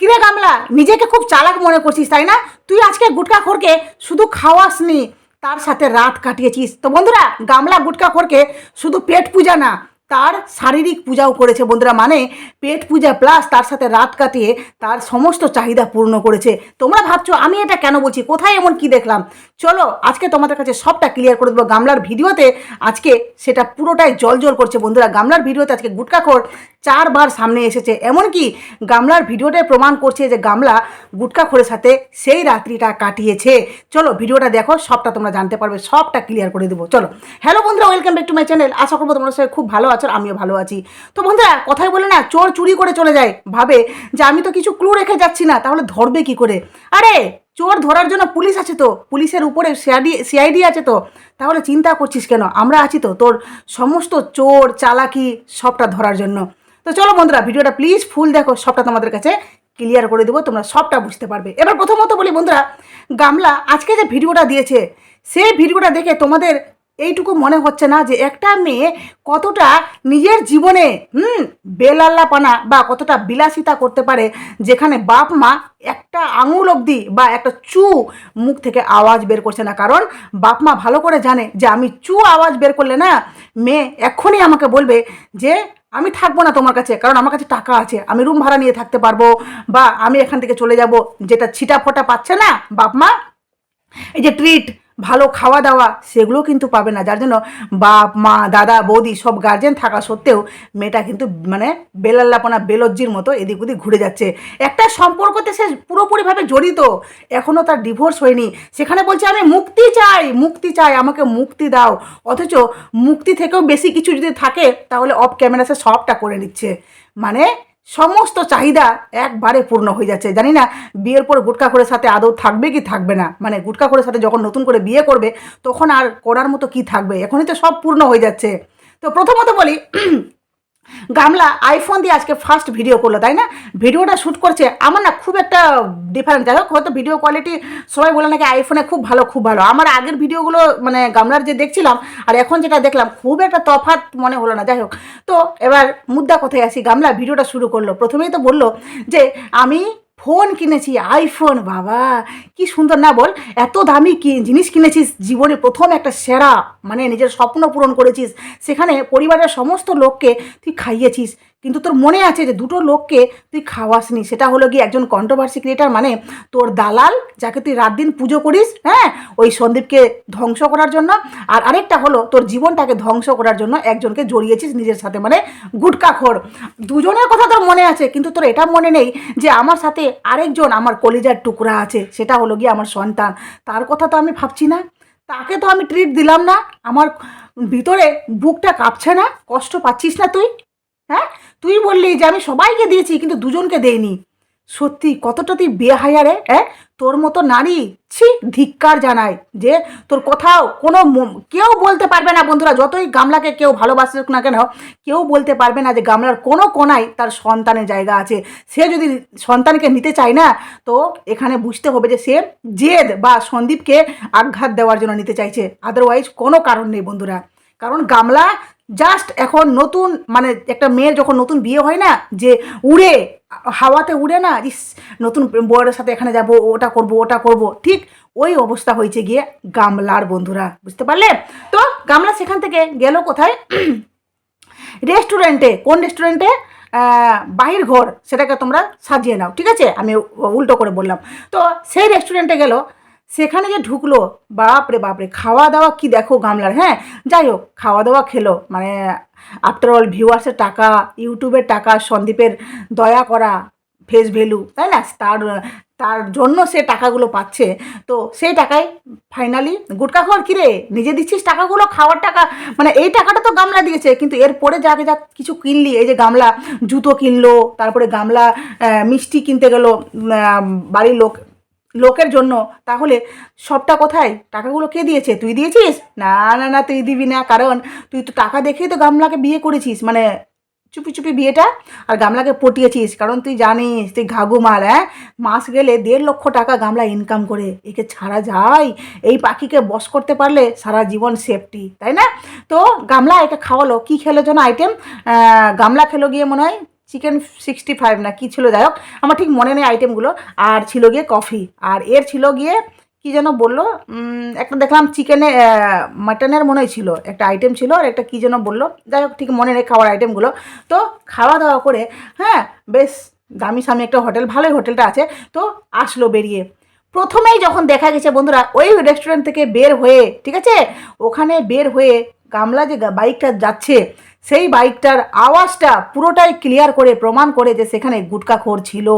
কিরে গামলা? নিজেকে খুব চালাক মনে করছিস, তাই না? তুই আজকে গুটকা খোরকে শুধু খাওয়াসনি, তার সাথে রাত কাটিয়েছিস। তো বন্ধুরা, গামলা গুটকা খোরকে শুধু পেট পূজা না তার শারীরিক পূজাও করেছে বন্ধুরা মানে পেট পূজা প্লাস তার সাথে রাত কাটিয়ে তার সমস্ত চাহিদা পূর্ণ করেছে। তোমরা ভাবছ, আমি এটা কেন বলছি? কোথায় এমন কি দেখলাম? চলো, আজকে তোমাদের কাছে সবটা ক্লিয়ার করে দেবো। গামলার ভিডিওতে আজকে সেটা পুরোটাই জল জল করছে বন্ধুরা। গামলার ভিডিওতে আজকে গুটকাখোর চারবার সামনে এসেছে। এমনকি গামলার ভিডিওটাই প্রমাণ করছে যে গামলা গুটকাখোরের সাথে সেই রাত্রিটা কাটিয়েছে। চলো, ভিডিওটা দেখো, সবটা তোমরা জানতে পারবে, সবটা ক্লিয়ার করে দেবো। চলো হ্যালো বন্ধুরা welcome back to my channel আশা করব তোমার সাথে খুব ভালো আছো, আমিও ভালো আছি। তো বন্ধুরা কথাই বলে না, চোর চুরি করে চলে যায়। ভাবে যে আমি তো কিছু ক্লু রেখে যাচ্ছি না, তাহলে ধরবে কি করে? আরে, চোর ধরার জন্য পুলিশ আছে তো। পুলিশের উপরে সিআইডি সিআইডি আছে তো। তাহলে চিন্তা করছিস কেন? আমরা আছি তো। তোর সমস্ত চোর, চালাকি, সবটা ধরার জন্য। তো চলো বন্ধুরা, ভিডিওটা প্লিজ ফুল দেখো, সবটা তোমাদের কাছে ক্লিয়ার করে দেবো, তোমরা সবটা বুঝতে পারবে। এবার প্রথমত বলি বন্ধুরা, গামলা আজকে যে ভিডিওটা দিয়েছে, সেই ভিডিওটা দেখে তোমাদের এইটুকু মনে হচ্ছে না যে একটা মেয়ে কতটা নিজের জীবনে, হুম, বেলাল্লাপানা বা কতটা বিলাসিতা করতে পারে, যেখানে বাপ মা একটা আঙুল অবধি বা একটা চু মুখ থেকে আওয়াজ বের করছে না। কারণ বাপ মা ভালো করে জানে যে আমি চু আওয়াজ বের করলে না মেয়ে এক্ষুনি আমাকে বলবে যে আমি থাকব না তোমার কাছে, কারণ আমার কাছে টাকা আছে, আমি রুম ভাড়া নিয়ে থাকতে পারব বা আমি এখান থেকে চলে যাব। যেটা ছিটা ফোটা পাচ্ছে না বাপ মা, এই যে ট্রিট ভালো খাওয়া দাওয়া সেগুলো কিন্তু পাবে না। যার জন্য বাপ, মা, দাদা, বৌদি সব গার্জেন থাকা সত্ত্বেও মেয়েটা কিন্তু মানে বেলাল্লাপনা, বেলজ্জির মতো এদিক ওদিক ঘুরে যাচ্ছে। একটা সম্পর্কতে সে পুরোপুরিভাবে জড়িত এখনও তার ডিভোর্স হয়নি। সেখানে বলছে, আমি মুক্তি চাই মুক্তি চাই, আমাকে মুক্তি দাও। অথচ মুক্তি থেকেও বেশি কিছু যদি থাকে, তাহলে অফ ক্যামেরা সে সবটা করে নিচ্ছে। মানে সমস্ত চাহিদা একবারে পূর্ণ হয়ে যাচ্ছে। জানি না বিয়ের পর গুটকা করে সাথে আদৌ থাকবে কি থাকবে না। মানে গুটকা করে সাথে যখন নতুন করে বিয়ে করবে, তখন আর করার মতো কি থাকবে? এখনই তো সব পূর্ণ হয়ে যাচ্ছে। তো প্রথমত বলি গামলা আইফোন দিয়ে আজকে ফার্স্ট ভিডিও করল, তাই না? ভিডিওটা শ্যুট করছে, আমার না খুব একটা ডিফারেন্ট যাই হোক, হয়তো ভিডিও কোয়ালিটি সবাই বলে নাকি আইফোনে খুব ভালো খুব ভালো। আমার আগের ভিডিওগুলো মানে গামলার যে দেখছিলাম, আর এখন যেটা দেখলাম, খুব একটা তফাত মনে হলো না। যাই হোক, তো এবার মুদ্রা কোথায় আসি? গামলা ভিডিওটা শুরু করল। প্রথমেই তো বলল যে, আমি ফোন কিনেছি আইফোন বাবা। কি সুন্দর না বল? এত দামি কি জিনিস কিনেছিস, জীবনে প্রথম একটা সেরা মানে নিজের স্বপ্ন পূরণ করেছিস। সেখানে পরিবারের সমস্ত লোককে তুই খাইয়েছিস। কিন্তু তোর মনে আছে যে দুটো লোককে তুই খাওয়াসনি? সেটা হলো গিয়ে একজন কন্ট্রোভার্সি ক্রিয়েটার মানে তোর দালাল, যাকে তুই রাত দিন পুজো করিস হ্যাঁ? ওই সন্দীপকে ধ্বংস করার জন্য। আর আরেকটা হলো তোর জীবনটাকে ধ্বংস করার জন্য একজনকে জড়িয়েছিস নিজের সাথে মানে গুটকাখোর দুজনের কথা তোর মনে আছে, কিন্তু তোর এটা মনে নেই যে আমার সাথে আরেকজন আমার কলিজার টুকরা আছে, সেটা হলো গিয়ে আমার সন্তান। তার কথা তো আমি ভাবছি না। তাকে তো আমি ট্রিট দিলাম না। আমার ভিতরে বুকটা কাঁপছে না। কষ্ট পাচ্ছিস না তুই? হ্যাঁ? তুই বললি যে আমি সবাইকে দিয়েছি, কিন্তু দুজনকে দেইনি। সত্যি, কতটা তুই বেহায়া রে হ্যাঁ? তোর মতো নারী, ছি, ধিক্কার জানায় যে তোর কোথাও কোনো কেউ বলতে পারবে না বন্ধুরা, যতই গামলাকে কেউ ভালোবাসুক না কেন, কেউ বলতে পারবে না যে গামলার কোনো কোনায় তার সন্তানের জায়গা আছে। সে যদি সন্তানকে নিতে চায় না, তো এখানে বুঝতে হবে যে সে জেদ বা সন্দীপকে আঘাত দেওয়ার জন্য নিতে চাইছে। আদারওয়াইজ কোনো কারণ নেই বন্ধুরা। কারণ গামলা জাস্ট এখন নতুন মানে একটা মেয়ের যখন নতুন বিয়ে হয় না, যে উড়ে, হাওয়াতে উড়ে না, ইস, নতুন বউয়ের সাথে এখানে যাব, ওটা করব ওটা করব, ঠিক ওই অবস্থা হয়েছে গিয়ে গামলার বন্ধুরা, বুঝতে পারলে? তো গামলা সেখান থেকে গেল কোথায়? রেস্টুরেন্টে, কোন রেস্টুরেন্টে? বাহির ঘর, সেটাকে তোমরা সাজিয়ে নাও, ঠিক আছে? আমি উল্টো করে বললাম। তো সেই রেস্টুরেন্টে গেল সেখানে যে ঢুকলো, বাপরে বাপরে খাওয়া দাওয়া কি দেখো গামলার হ্যাঁ? যাই হোক খাওয়া দাওয়া খেলো। মানে আফটার অল ভিউয়ার্সের টাকা ইউটিউবের টাকা, সন্দীপের দয়া করা ফেস ভ্যালু তাই না? তার তার জন্য সে টাকাগুলো পাচ্ছে। তো সেই টাকায় ফাইনালি গুটকা খাওয়ার কিরে নিজে দিচ্ছিস টাকাগুলো, খাওয়ার টাকা মানে এই টাকাটা তো গামলা দিয়েছে, কিন্তু এরপরে যাকে যা কিছু কিনলি, এই যে গামলা, জুতো কিনলো, তারপরে গামলা মিষ্টি কিনতে গেলো বাড়ির লোক লোকের জন্য, তাহলে সবটা কোথায়? টাকাগুলো কে দিয়েছে? তুই দিয়েছিস? না না না, তুই দিবি না, কারণ তুই তো টাকা দেখেই তো গামলাকে বিয়ে করেছিস মানে চুপি চুপি বিয়েটা আর গামলাকে পটিয়েছিস, কারণ তুই জানিস, তুই ঘাগু মাল হ্যাঁ? মাস গেলে দেড় লক্ষ টাকা গামলা ইনকাম করে, একে ছাড়া যায়। এই পাখিকে বস করতে পারলে সারা জীবন সেফটি তাই না? তো গামলা একে খাওয়ালো, কি খেলো যেন আইটেম গামলা খেলো গিয়ে মনে হয় চিকেন সিক্সটি ফাইভ না, কী ছিল? যাই হোক, আমার ঠিক মনে নেই আইটেমগুলো আর ছিল গিয়ে কফি আর এর ছিল গিয়ে, কি যেন বলল? একটা দেখলাম চিকেনে মাটনের মনে ছিল। একটা আইটেম ছিল, আর একটা কী যেন বলল? যাই হোক, ঠিক মনে নেই খাওয়ার আইটেমগুলো তো খাওয়া দাওয়া করে হ্যাঁ বেশ দামি সামি একটা হোটেল, ভালোই হোটেলটা আছে। তো আসলো বেরিয়ে। প্রথমেই যখন দেখা গেছে, বন্ধুরা, ওই রেস্টুরেন্ট থেকে বের হয়ে, ঠিক আছে? ওখানে বের হয়ে গামলা যে বাইকটা যাচ্ছে, সেই বাইকটার আওয়াজটা পুরোটাই ক্লিয়ার করে প্রমাণ করে যে সেখানে গুটকাখোর ছিল।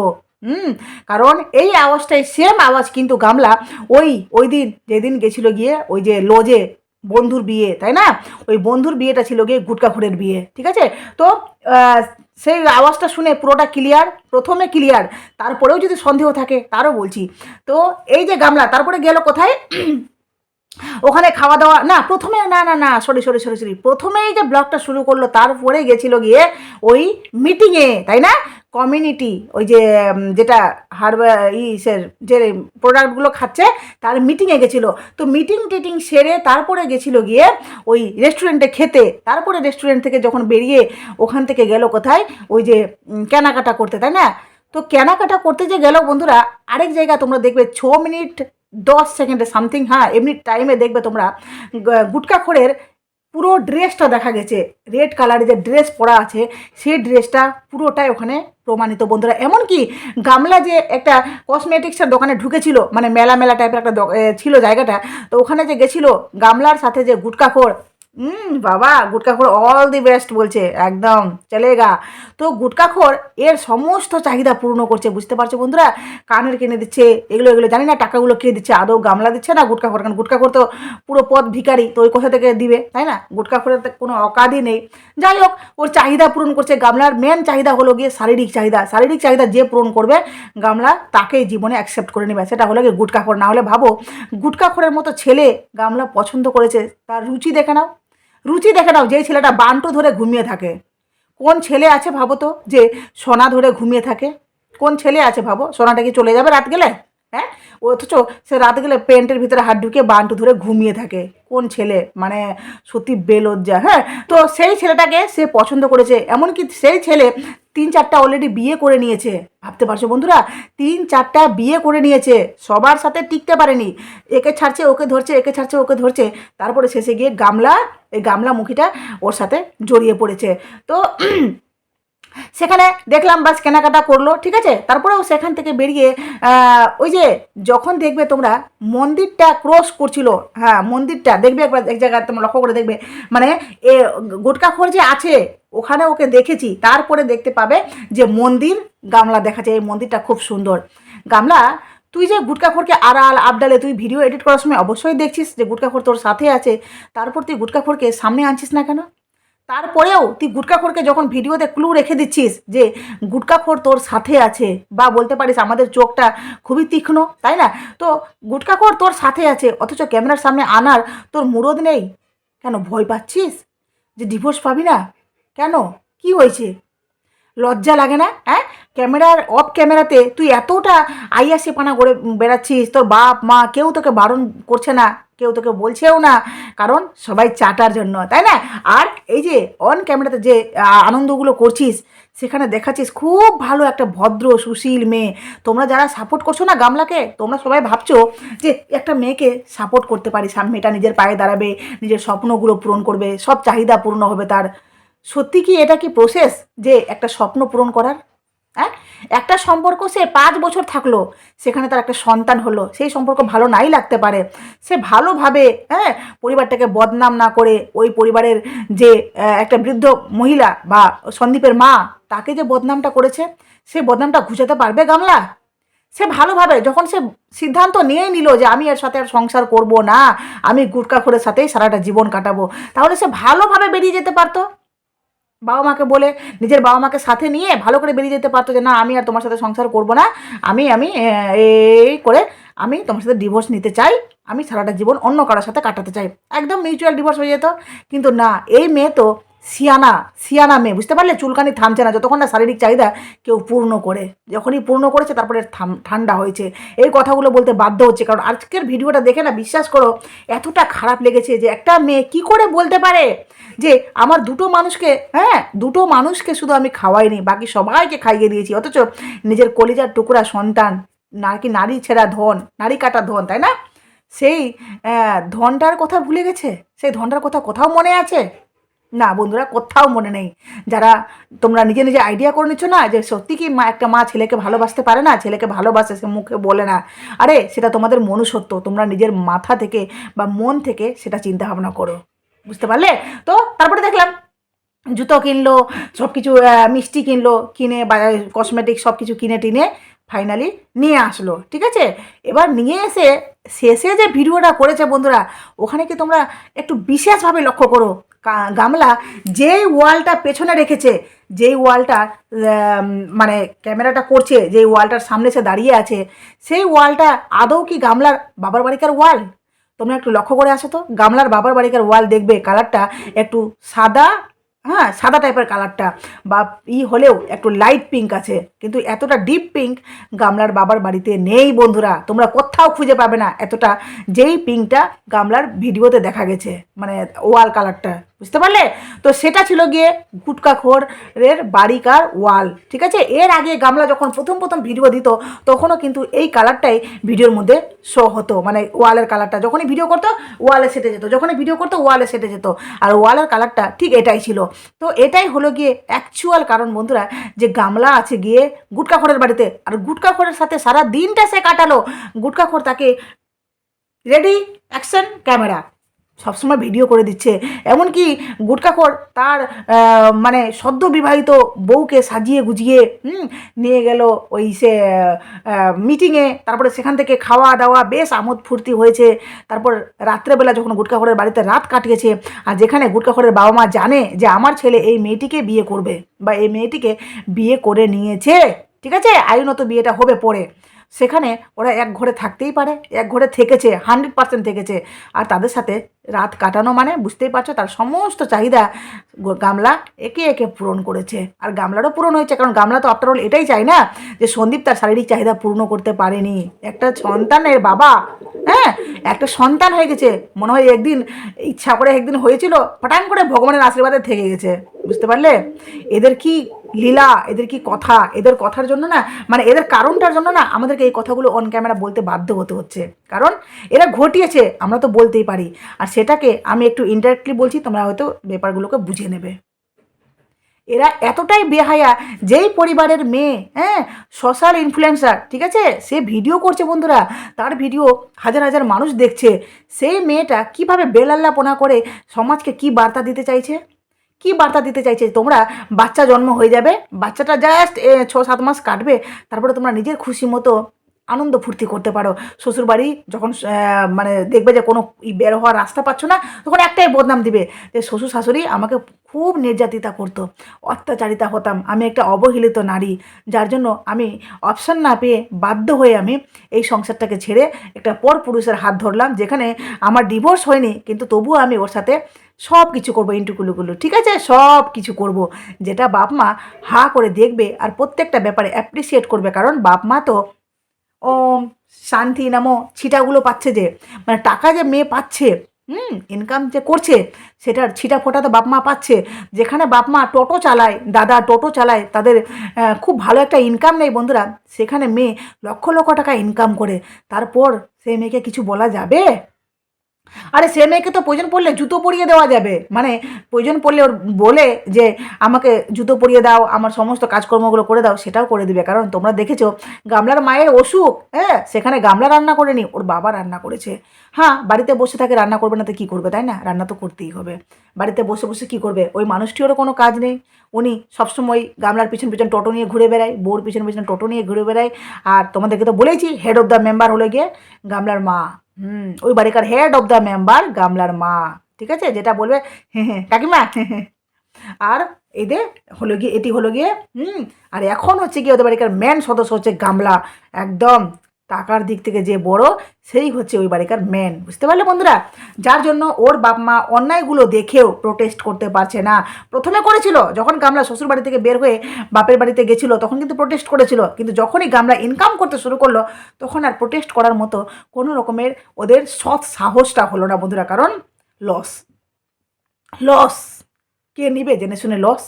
হুম, কারণ এই আওয়াজটাই সেম আওয়াজ কিন্তু গামলা ওই ওই দিন যেদিন গেছিল গিয়ে ওই যে লজে বন্ধুর বিয়ে, তাই না? ওই বন্ধুর বিয়েটা ছিল গিয়ে গুটকাখোরের বিয়ে, ঠিক আছে? তো সেই আওয়াজটা শুনে পুরোটা ক্লিয়ার প্রথমে ক্লিয়ার তারপরেও যদি সন্দেহ থাকে, তারও বলছি। তো এই যে গামলা, তারপরে গেল কোথায়? ওখানে খাওয়া দাওয়া, না, প্রথমে, না না না সরি সরি সরি সরি প্রথমেই যে ব্লগটা শুরু করল তারপরে গেছিল গিয়ে ওই মিটিংয়ে তাই না? কমিউনিটি ওই যে যেটা হারবা ইসের যে প্রোডাক্টগুলো খাচ্ছে, তার মিটিংয়ে গেছিল। তো মিটিং টিটিং সেরে তারপরে গেছিল গিয়ে ওই রেস্টুরেন্টে খেতে। তারপরে রেস্টুরেন্ট থেকে যখন বেরিয়ে ওখান থেকে গেল কোথায়? ওই যে কেনাকাটা করতে, তাই না? তো কেনাকাটা করতে যে গেল বন্ধুরা, আরেক জায়গা তোমরা দেখবে, ছ মিনিট দশ সেকেন্ডে সামথিং হ্যাঁ এমনি টাইমে দেখবে তোমরা গুটকা খোরের পুরো ড্রেসটা দেখা গেছে। রেড কালারের যে ড্রেস পরা আছে, সেই ড্রেসটা পুরোটাই ওখানে প্রমাণিত। বন্ধুরা, এমনকি গামলা যে একটা কসমেটিক্সের দোকানে ঢুকেছিল মানে মেলা মেলা টাইপের একটা ছিল জায়গাটা, তো ওখানে যে গেছিল, গামলার সাথে যে গুটকাখোর হুম, বাবা গুটকাখোর অল দি বেস্ট বলছে, একদম চলেগা তো গুটকাখোর এর সমস্ত চাহিদা পূর্ণ করছে, বুঝতে পারছ বন্ধুরা? কানের কিনে দিচ্ছে, এগুলো এগুলো, জানি না টাকাগুলো কে দিচ্ছে, আদৌ গামলা দিচ্ছে না গুটকাখোর কারণ গুটকাখোর তো পুরো পথ ভিখারি, তো ওই কোথা থেকে দিবে, তাই না? গুটকাখোরের কোনো অকাদই নেই। যাই হোক, ওর চাহিদা পূরণ করছে, গামলার মেন চাহিদা হলো গিয়ে শারীরিক চাহিদা। শারীরিক চাহিদা যে পূরণ করবে, গামলা তাকেই জীবনে অ্যাকসেপ্ট করে নেবে। সেটা হলো গিয়ে গুটকাখোর না হলে ভাবো গুটকাখোরের মতো ছেলে গামলা পছন্দ করেছে, তার রুচি দেখে নাও রুচি দেখে নাও যে ছেলেটা বান্টো ধরে ঘুমিয়ে থাকে। কোন ছেলে আছে ভাবো তো, যে সোনা ধরে ঘুমিয়ে থাকে? কোন ছেলে আছে ভাবো? সোনাটা কি চলে যাবে রাত গেলে? হ্যাঁ? অথচ সে রাত গেলে প্যান্টের ভিতরে হাত ঢুকে বান্টু ধরে ঘুমিয়ে থাকে। কোন ছেলে? মানে সত্যি বেলজ্জা হ্যাঁ? তো সেই ছেলেটাকে সে পছন্দ করেছে। এমনকি সেই ছেলে তিন চারটা অলরেডি বিয়ে করে নিয়েছে। ভাবতে পারছ বন্ধুরা? তিন চারটা বিয়ে করে নিয়েছে। সবার সাথে টিকতে পারেনি। একে ছাড়ছে, ওকে ধরছে, একে ছাড়ছে, ওকে ধরছে। তারপরে শেষে গিয়ে গামলা, এই গামলা মুখিটা ওর সাথে জড়িয়ে পড়েছে। তো সেখানে দেখলাম বাস কেনাকাটা করল, ঠিক আছে? তারপরেও সেখান থেকে বেরিয়ে ওই যে যখন দেখবে তোমরা মন্দিরটা ক্রস করছিল হ্যাঁ মন্দিরটা, দেখবে একবার এক জায়গায় তোমরা লক্ষ্য করে দেখবে মানে এ গোটকাখোর যে আছে ওখানে ওকে দেখেছি, তারপরে দেখতে পাবে যে মন্দির গামলা দেখাচ্ছে, এই মন্দিরটা খুব সুন্দর। গামলা, তুই যে গুটকাখোরকে আড়াল, আবডালে তুই ভিডিও এডিট করার সময় অবশ্যই দেখছিস যে গুটকাখোর তোর সাথে আছে, তারপর তুই গুটকাখোরকে সামনে আনছিস না কেন? তারপরেও তুই গুটকাখোরকে যখন ভিডিওতে ক্লু রেখে দিচ্ছিস যে গুটকাখোর তোর সাথে আছে, বা বলতে পারিস আমাদের চোখটা খুবই তীক্ষ্ণ, তাই না? তো গুটকাখোর তোর সাথে আছে, অথচ ক্যামেরার সামনে আনার তোর মুরদ নেই। কেন, ভয় পাচ্ছিস? যে ডিভোর্স পাবি না? কেন? কি হয়েছে? লজ্জা লাগে না? হ্যাঁ? ক্যামেরার অফ ক্যামেরাতে তুই এতটা আইয়াসি পানা করে বেড়াচ্ছিস, তোর বাপ, মা, কেউ তোকে বারণ করছে না। কেউ তোকে বলছেও না, কারণ সবাই চাটার জন্য, তাই না? আর এই যে অন ক্যামেরাতে যে আনন্দগুলো করছিস, সেখানে দেখাচ্ছিস খুব ভালো একটা ভদ্র, সুশীল মেয়ে। তোমরা যারা সাপোর্ট করছ না গামলাকে, তোমরা সবাই ভাবছ যে একটা মেয়েকে সাপোর্ট করতে পারি মেয়েটা নিজের পায়ে দাঁড়াবে, নিজের স্বপ্নগুলো পূরণ করবে, সব চাহিদা পূর্ণ হবে তার। সত্যি কি এটা কি প্রসেস যে একটা স্বপ্ন পূরণ করার? হ্যাঁ? একটা সম্পর্ক সে পাঁচ বছর থাকল, সেখানে তার একটা সন্তান হলো, সেই সম্পর্ক ভালো নাই লাগতে পারে। সে ভালোভাবে হ্যাঁ পরিবারটাকে বদনাম না করে ওই পরিবারের যে একটা বৃদ্ধ মহিলা বা সন্দীপের মা, তাকে যে বদনামটা করেছে, সে বদনামটা ঘুচাতে পারবে গামলা? সে ভালোভাবে, যখন সে সিদ্ধান্ত নিয়েই নিল যে আমি এর সাথে আর সংসার করব না, আমি গুটকাখোরের সাথেই সারাটা জীবন কাটাবো, তাহলে সে ভালোভাবে বেরিয়ে যেতে পারতো। বাবা মাকে বলে, নিজের বাবা মাকে সাথে নিয়ে ভালো করে বেরিয়ে যেতে পারতো যে, না, আমি আর তোমার সাথে সংসার করব না। আমি আমি এই করে আমি তোমার সাথে ডিভোর্স নিতে চাই। আমি সারাটা জীবন অন্য কারোর সাথে কাটাতে চাই। একদম মিউচুয়াল ডিভোর্স হয়ে যেত। কিন্তু না, এই মেয়ে তো সিয়ানা সিয়ানা মেয়ে, বুঝতে পারলে? চুলকানি থামছে না, যতক্ষণ না শারীরিক চাহিদা কেউ পূর্ণ করে। যখনই পূর্ণ করেছে, তারপরে থাম- ঠান্ডা হয়েছে। এই কথাগুলো বলতে বাধ্য হচ্ছে, কারণ আজকের ভিডিওটা দেখে না, বিশ্বাস করো, এতটা খারাপ লেগেছে যে একটা মেয়ে কি করে বলতে পারে? যে আমার দুটো মানুষকে হ্যাঁ দুটো মানুষকে শুধু আমি খাওয়াইনি, বাকি সবাইকে খাইয়ে দিয়েছি, অথচ নিজের কলিজার টুকরা সন্তান, নাকি নারী ছেঁড়া ধন, নারী কাটা ধন, তাই না? সেই ধনটার কথা ভুলে গেছে? সেই ধনটার কথা কোথাও মনে আছে? না, বন্ধুরা, কোথাও মনে নেই। যারা তোমরা নিজে নিজে আইডিয়া করে নিচ্ছ না যে সত্যি কি মা, একটা মা ছেলেকে ভালোবাসতে পারে না, ছেলেকে ভালোবাসে, সে মুখে বলে না। আরে, সেটা তোমাদের মনুষ্যত্ব, তোমরা নিজের মাথা থেকে বা মন থেকে সেটা চিন্তা ভাবনা করো। বুঝতে পারলে? তো তারপরে দেখলাম, জুতো কিনলো সব কিছু মিষ্টি কিনলো, কিনে বা কসমেটিক সব কিছু কিনে টিনে ফাইনালি নিয়ে আসলো, ঠিক আছে? এবার নিয়ে এসে শেষে যে ভিডিওটা করেছে বন্ধুরা, ওখানে কি তোমরা একটু বিশেষভাবে লক্ষ্য করো? গামলা যেই ওয়ালটা পেছনে রেখেছে, যেই ওয়ালটা মানে ক্যামেরাটা করছে, যেই ওয়ালটার সামনে সে দাঁড়িয়ে আছে, সেই ওয়ালটা আদৌ কি গামলার বাবার বাড়িকার ওয়াল? তোমরা একটু লক্ষ্য করে আসো তো, গামলার বাবার বাড়িকার ওয়াল দেখবে, কালারটা একটু সাদা হ্যাঁ সাদা টাইপের কালারটা, বা ই হলেও একটু লাইট পিঙ্ক আছে, কিন্তু এতটা ডিপ পিঙ্ক গামলার বাবার বাড়িতে নেই বন্ধুরা, তোমরা কোথাও খুঁজে পাবে না, এতটা যেই পিঙ্কটা গামলার ভিডিওতে দেখা গেছে মানে ওয়াল কালারটা বুঝতে পারলে? তো সেটা ছিল গিয়ে গুটকাখোরের বাড়িকার ওয়াল, ঠিক আছে? এর আগে গামলা যখন প্রথম প্রথম ভিডিও দিত, তখনও কিন্তু এই কালারটাই ভিডিওর মধ্যে শো হতো। মানে ওয়ালের কালারটা, যখনই ভিডিও করতো, ওয়ালে সেটে যেত। যখনই ভিডিও করতো, ওয়ালে সেটে যেত। আর ওয়ালের কালারটা ঠিক এটাই ছিল। তো এটাই হলো গিয়ে অ্যাকচুয়াল কারণ বন্ধুরা, যে গামলা আছে গিয়ে গুটকাখোরের বাড়িতে। আর গুটকাখোরের সাথে সারা দিনটা সে কাটালো। গুটকাখোর তাকে রেডি অ্যাকশন ক্যামেরা সবসময় ভিডিও করে দিচ্ছে। এমনকি গুটকাখোর তার মানে সদ্য বিবাহিত বউকে সাজিয়ে গুজিয়ে নিয়ে গেল ওই সে মিটিংয়ে তারপরে সেখান থেকে খাওয়া দাওয়া, বেশ আমোদ ফুর্তি হয়েছে। তারপর রাত্রেবেলা যখন গুটকাখোরের বাড়িতে রাত কাটিয়েছে, আর যেখানে গুটকাখোরের বাবা মা জানে যে আমার ছেলে এই মেয়েটিকে বিয়ে করবে বা এই মেয়েটিকে বিয়ে করে নিয়েছে, ঠিক আছে? আইনত বিয়েটা হবে পরে। সেখানে ওরা এক ঘরে থাকতেই পারে, এক ঘরে থেকেছে হান্ড্রেড পার্সেন্ট থেকেছে। আর তাদের সাথে রাত কাটানো মানে বুঝতেই পারছ? তার সমস্ত চাহিদা গামলা একে একে পূরণ করেছে। আর গামলারও পূরণ হয়েছে, কারণ গামলা তো আফটার অল এটাই চাই না, যে সন্দীপ তার শারীরিক চাহিদা পূর্ণ করতে পারেনি। একটা সন্তানের বাবা হ্যাঁ? একটা সন্তান হয়ে গেছে। মনে হয় একদিন ইচ্ছা করে একদিন হয়েছিল ফটান করে ভগবানের আশীর্বাদে থেকে গেছে। বুঝতে পারলে? এদের কি লীলা, এদের কি কথা? এদের কথার জন্য না মানে এদের কারণটার জন্য না, আমাদেরকে এই কথাগুলো অন ক্যামেরা বলতে বাধ্য হতে হচ্ছে। কারণ এরা ঘটিয়েছে, আমরা তো বলতেই পারি। আর সেটাকে আমি একটু ইনডাইরেক্টলি বলছি, তোমরা হয়তো ব্যাপারগুলোকে বুঝে নেবে। এরা এতটাই বেহায়া, যেই পরিবারের মেয়ে হ্যাঁ সোশ্যাল ইনফ্লুয়েন্সার ঠিক আছে? সে ভিডিও করছে বন্ধুরা, তার ভিডিও হাজার হাজার মানুষ দেখছে। সেই মেয়েটা কীভাবে বেলাল্লাপনা করে সমাজকে কি বার্তা দিতে চাইছে? কি বার্তা দিতে চাইছে? তোমরা বাচ্চা জন্ম হয়ে যাবে, বাচ্চাটা জাস্ট ছ, সাত মাস কাটবে, তারপরে তোমরা নিজের খুশি মতো আনন্দ ফুর্তি করতে পারো। শ্বশুরবাড়ি যখন মানে দেখবে যে কোনো বের হওয়ার রাস্তা পাচ্ছ না, তখন একটাই বদনাম দিবে যে শ্বশুর শাশুড়ি আমাকে খুব নির্যাতিতা করতো, অত্যাচারিতা হতাম, আমি একটা অবহেলিত নারী, যার জন্য আমি অপশান না পেয়ে বাধ্য হয়ে আমি এই সংসারটাকে ছেড়ে একটা পর পুরুষের হাত ধরলাম, যেখানে আমার ডিভোর্স হয়নি, কিন্তু তবুও আমি ওর সাথে সব কিছু করব, ইন্টুকুলুকুলু, ঠিক আছে? সব কিছু করব, যেটা বাপ মা হা করে দেখবে আর প্রত্যেকটা ব্যাপারে অ্যাপ্রিসিয়েট করবে, কারণ বাপ মা তো ওম শান্তি নামো, ছিটাগুলো পাচ্ছে যে মানে টাকা যে মেয়ে পাচ্ছে, হুম ইনকাম যে করছে, সেটার ছিটা ফোটা তো বাপ মা পাচ্ছে। যেখানে বাপ মা টোটো চালায়, দাদা টোটো চালায়, তাদের খুব ভালো একটা ইনকাম নেই বন্ধুরা, সেখানে মেয়ে লক্ষ লক্ষ টাকা ইনকাম করে। তারপর সেই মেয়েকে কিছু বলা যাবে? আরে সে মেয়েকে তো প্রয়োজন পড়লে জুতো পরিয়ে দেওয়া যাবে। মানে প্রয়োজন পড়লে ওর বলে যে, আমাকে জুতো পরিয়ে দাও, আমার সমস্ত কাজকর্মগুলো করে দাও, সেটাও করে দিবে। কারণ তোমরা দেখেছ, গামলার মায়ের অসুখ হ্যাঁ? সেখানে গামলা রান্না করেনি, ওর বাবা রান্না করেছে। হ্যাঁ বাড়িতে বসে থাকে, রান্না করবে না তো কী করবে, তাই না? রান্না তো করতেই হবে। বাড়িতে বসে বসে কী করবে? ওই মানুষটিরও কোনো কাজ নেই। উনি সবসময় গামলার পিছন পিছন টোটো নিয়ে ঘুরে বেড়ায়, বউর পিছন পিছন টোটো নিয়ে ঘুরে বেড়ায়। আর তোমাদেরকে তো বলেইছি হেড অফ দ্য মেম্বার হলো গিয়ে গামলার মা। হুম, ওই বাড়িকার হেড অফ দ্য মেম্বার গামলার মা। ঠিক আছে? যেটা বলবে হ্যাঁ হ্যাঁ কাকিমা আর এদের হলো গিয়ে, এটি হলো গিয়ে, হুম, আর এখন হচ্ছে গিয়ে ওদের বাড়িকার মেন সদস্য হচ্ছে গামলা। একদম টাকার দিক থেকে যে বড়, সেই হচ্ছে ওই বাড়িকার মেন বুঝতে পারলে বন্ধুরা? যার জন্য ওর বাপ মা অন্যায়গুলো দেখেও প্রোটেস্ট করতে পারছে না। প্রথমে করেছিল, যখন গামলা শ্বশুর বাড়ি থেকে বের হয়ে বাপের বাড়িতে গেছিল, তখন কিন্তু প্রোটেস্ট করেছিল। কিন্তু যখনই গামলা ইনকাম করতে শুরু করল, তখন আর প্রোটেস্ট করার মতো কোনো রকমের ওদের সৎ সাহসটা হলো না বন্ধুরা। কারণ লস লস কে নিবে? জেনে শুনে লস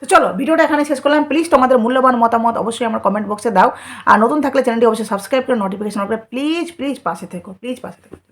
তো চলো, ভিডিওটা এখানে শেষ করলাম। প্লিজ তোমাদের মূল্যবান মতামত অবশ্যই আমার কমেন্ট বক্সে দাও। আর নতুন থাকলে চ্যানেলটি অবশ্যই সাবস্ক্রাইব করে নোটিফিকেশন করে প্লিজ প্লিজ পাশে থেকো প্লিজ পাশে থেকো।